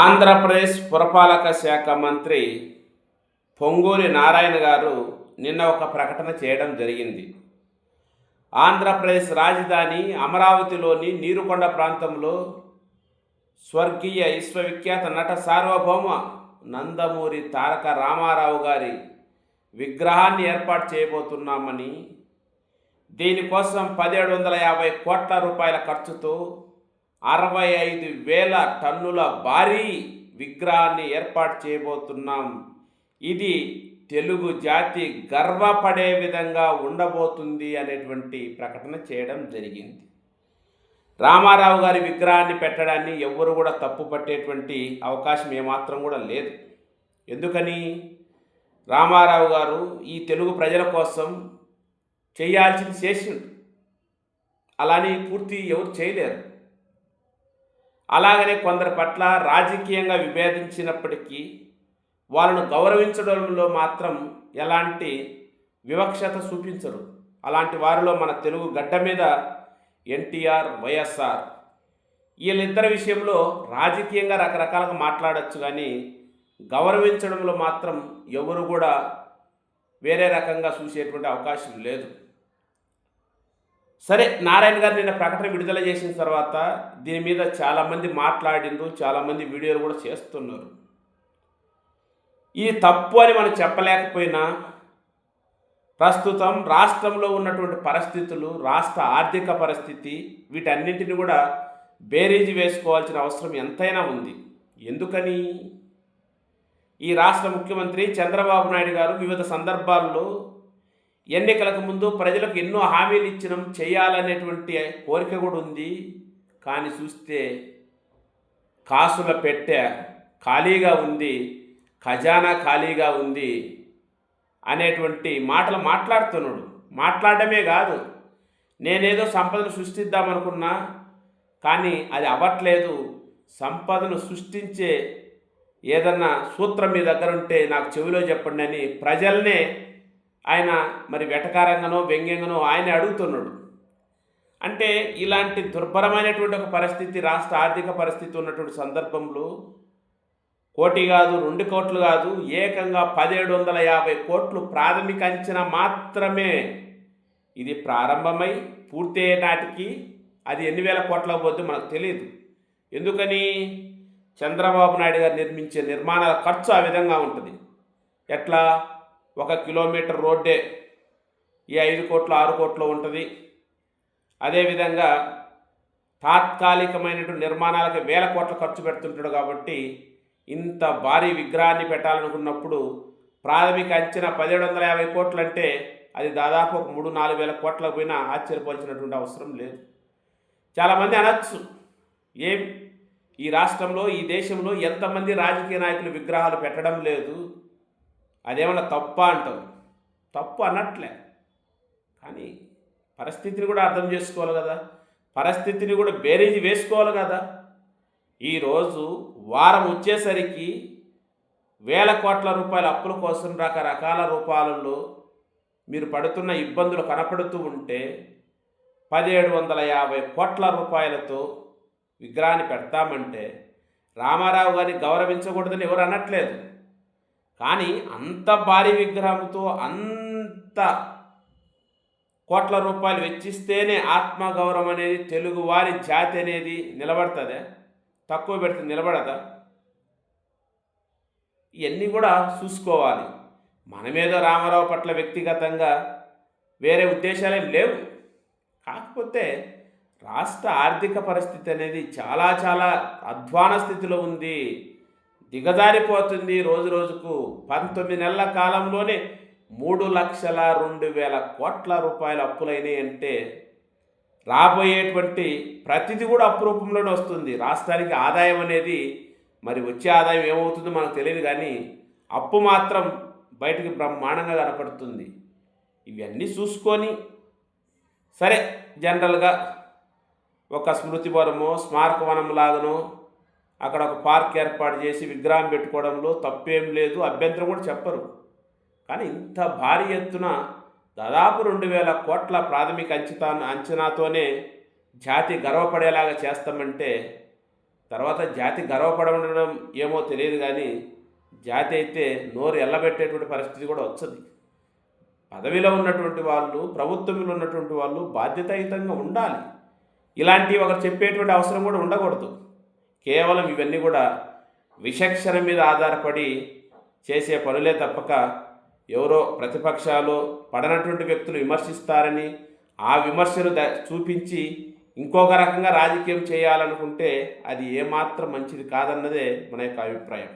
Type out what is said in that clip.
ఆంధ్రప్రదేశ్ పురపాలక శాఖ మంత్రి పొంగూరి నారాయణ గారు నిన్న ఒక ప్రకటన చేయడం జరిగింది. ఆంధ్రప్రదేశ్ రాజధాని అమరావతిలోని నీరుకొండ ప్రాంతంలో స్వర్గీయ విశ్వవిఖ్యాత నట సార్వభౌమ నందమూరి తారక రామారావు గారి విగ్రహాన్ని ఏర్పాటు చేయబోతున్నామని దీనికోసం పదిహేడు వందల యాభై కోట్ల రూపాయల ఖర్చుతో అరవై ఐదు వేల టన్నుల భారీ విగ్రహాన్ని ఏర్పాటు చేయబోతున్నాం. ఇది తెలుగు జాతి గర్వపడే విధంగా ఉండబోతుంది అనేటువంటి ప్రకటన చేయడం జరిగింది. రామారావు గారి విగ్రహాన్ని పెట్టడాన్ని ఎవ్వరు కూడా తప్పు పట్టేటువంటి అవకాశం ఏమాత్రం కూడా లేదు. ఎందుకని? రామారావు గారు ఈ తెలుగు ప్రజల కోసం చేయాల్సింది చేసిండు. అలాని పూర్తి ఎవరు చేయలేరు. అలాగనే కొందరి పట్ల రాజకీయంగా విభేదించినప్పటికీ వాళ్ళను గౌరవించడంలో మాత్రం ఎలాంటి వివక్షత చూపించరు. అలాంటి వారిలో మన తెలుగు గడ్డ మీద ఎన్టీఆర్ వైఎస్ఆర్ వీళ్ళిద్దరి విషయంలో రాజకీయంగా రకరకాలుగా మాట్లాడచ్చు కానీ గౌరవించడంలో మాత్రం ఎవరు కూడా వేరే రకంగా చూసేటువంటి అవకాశం లేదు. సరే నారాయణ గారు నిన్న ప్రకటన విడుదల చేసిన తర్వాత దీని మీద చాలామంది మాట్లాడిండ్రు చాలామంది వీడియోలు కూడా చేస్తున్నారు. ఈ తప్పు అని మనం చెప్పలేకపోయినా ప్రస్తుతం రాష్ట్రంలో ఉన్నటువంటి పరిస్థితులు రాష్ట్ర ఆర్థిక పరిస్థితి వీటన్నింటిని కూడా బేరీజు వేసుకోవాల్సిన అవసరం ఎంతైనా ఉంది. ఎందుకని? ఈ రాష్ట్ర ముఖ్యమంత్రి చంద్రబాబు నాయుడు గారు వివిధ సందర్భాల్లో ఎన్నికలకు ముందు ప్రజలకు ఎన్నో హామీలు ఇచ్చినాం చేయాలనేటువంటి కోరిక కూడా ఉంది. కానీ చూస్తే కాసుల పెట్టె ఖాళీగా ఉంది ఖజానా ఖాళీగా ఉంది అనేటువంటి మాటలు మాట్లాడుతున్నాడు. మాట్లాడమే కాదు నేనేదో సంపదను సృష్టిద్దామనుకున్నా కానీ అది అవ్వట్లేదు. సంపదను సృష్టించే ఏదన్నా సూత్రం మీ దగ్గర ఉంటే నాకు చెవిలో చెప్పండి అని ప్రజల్నే ఆయన మరి వెటకారంగానో వ్యంగ్యంగానో ఆయన అడుగుతున్నాడు. అంటే ఇలాంటి దుర్భరమైనటువంటి ఒక పరిస్థితి రాష్ట్ర ఆర్థిక పరిస్థితి ఉన్నటువంటి సందర్భంలో కోటి కాదు రెండు కోట్లు కాదు ఏకంగా పదిహేడు వందల యాభై కోట్లు ప్రాథమిక అంచనా మాత్రమే. ఇది ప్రారంభమై పూర్తయ్యే నాటికి అది ఎన్ని వేల కోట్ల పోద్దో మనకు తెలియదు ఎందుకని? చంద్రబాబు నాయుడు గారు నిర్మించే నిర్మాణాల ఖర్చు ఆ విధంగా ఉంటుంది. ఎట్లా? ఒక కిలోమీటర్ రోడ్డే ఈ ఐదు కోట్లు ఆరు కోట్లు ఉంటుంది. అదేవిధంగా తాత్కాలికమైనటువంటి నిర్మాణాలకు వేల కోట్ల ఖర్చు పెడుతుంటాడు కాబట్టి ఇంత భారీ విగ్రహాన్ని పెట్టాలనుకున్నప్పుడు ప్రాథమిక అంచనా పదిహేడు వందల యాభై కోట్లు అంటే అది దాదాపు ఒక మూడు నాలుగు వేల కోట్లకు పోయినా ఆశ్చర్యపోవాల్సినటువంటి అవసరం లేదు. చాలామంది అనొచ్చు ఏం ఈ రాష్ట్రంలో ఈ దేశంలో ఎంతమంది రాజకీయ నాయకులు విగ్రహాలు పెట్టడం లేదు. అదేమన్నా తప్ప అంటారు తప్పు అన్నట్లే కానీ పరిస్థితిని కూడా అర్థం చేసుకోవాలి కదా. పరిస్థితిని కూడా బేరీజు వేసుకోవాలి కదా. ఈరోజు వారం వచ్చేసరికి వేల కోట్ల రూపాయల అప్పుల కోసం రకరకాల రూపాలలో మీరు పడుతున్న ఇబ్బందులు కనపడుతూ ఉంటే పదిహేడు వందల యాభై కోట్ల రూపాయలతో విగ్రహాన్ని పెడతామంటే రామారావు గారిని గౌరవించకూడదని ఎవరు అనట్లేదు. కానీ అంత భారీ విగ్రహంతో అంత కోట్ల రూపాయలు వెచ్చిస్తేనే ఆత్మగౌరవం అనేది తెలుగు వారి జాతి అనేది నిలబడుతుంది? తక్కువ పెడితే నిలబడదా? ఇవన్నీ కూడా చూసుకోవాలి. మనమేదో రామారావు పట్ల వ్యక్తిగతంగా వేరే ఉద్దేశాలేం లేవు. కాకపోతే రాష్ట్ర ఆర్థిక పరిస్థితి అనేది చాలా చాలా అధ్వాన స్థితిలో ఉంది. దిగజారిపోతుంది రోజు రోజుకు. పంతొమ్మిది నెలల కాలంలోనే మూడు లక్షల రెండు వేల కోట్ల రూపాయల అప్పులైనాయి అంటే రాబోయేటువంటి ప్రతిదీ కూడా అప్పు రూపంలోనే వస్తుంది. రాష్ట్రానికి ఆదాయం అనేది మరి వచ్చే ఆదాయం ఏమవుతుందో మనకు తెలియదు కానీ అప్పు మాత్రం బయటికి బ్రహ్మాండంగా కనపడుతుంది. ఇవన్నీ చూసుకొని సరే జనరల్గా ఒక స్మృతి వనమో స్మారక వనం లాగనో అక్కడ ఒక పార్క్ ఏర్పాటు చేసి విగ్రహం పెట్టుకోవడంలో తప్పేం లేదు అభ్యంతరం కూడా చెప్పరు. కానీ ఇంత భారీ ఎత్తున దాదాపు రెండు వేల కోట్ల ప్రాథమిక అంచనా అంచనాతోనే జాతి గర్వపడేలాగా చేస్తామంటే తర్వాత జాతి గర్వపడడం ఏమో తెలియదు కానీ జాతి అయితే నోరు ఎల్లబెట్టేటువంటి పరిస్థితి కూడా వస్తుంది పదవిలో ఉన్నటువంటి వాళ్ళు ప్రభుత్వంలో ఉన్నటువంటి వాళ్ళు బాధ్యతాయుతంగా ఉండాలి. ఇలాంటి ఒకరు చెప్పేటువంటి అవసరం కూడా ఉండకూడదు. కేవలం ఇవన్నీ కూడా విషక్షరం మీద ఆధారపడి చేసే పనులే తప్పక ఎవరో ప్రతిపక్షాలు పడనటువంటి వ్యక్తులు విమర్శిస్తారని ఆ విమర్శను ద చూపించి ఇంకొక రకంగా రాజకీయం చేయాలనుకుంటే అది ఏమాత్రం మంచిది కాదన్నదే మన యొక్క అభిప్రాయం.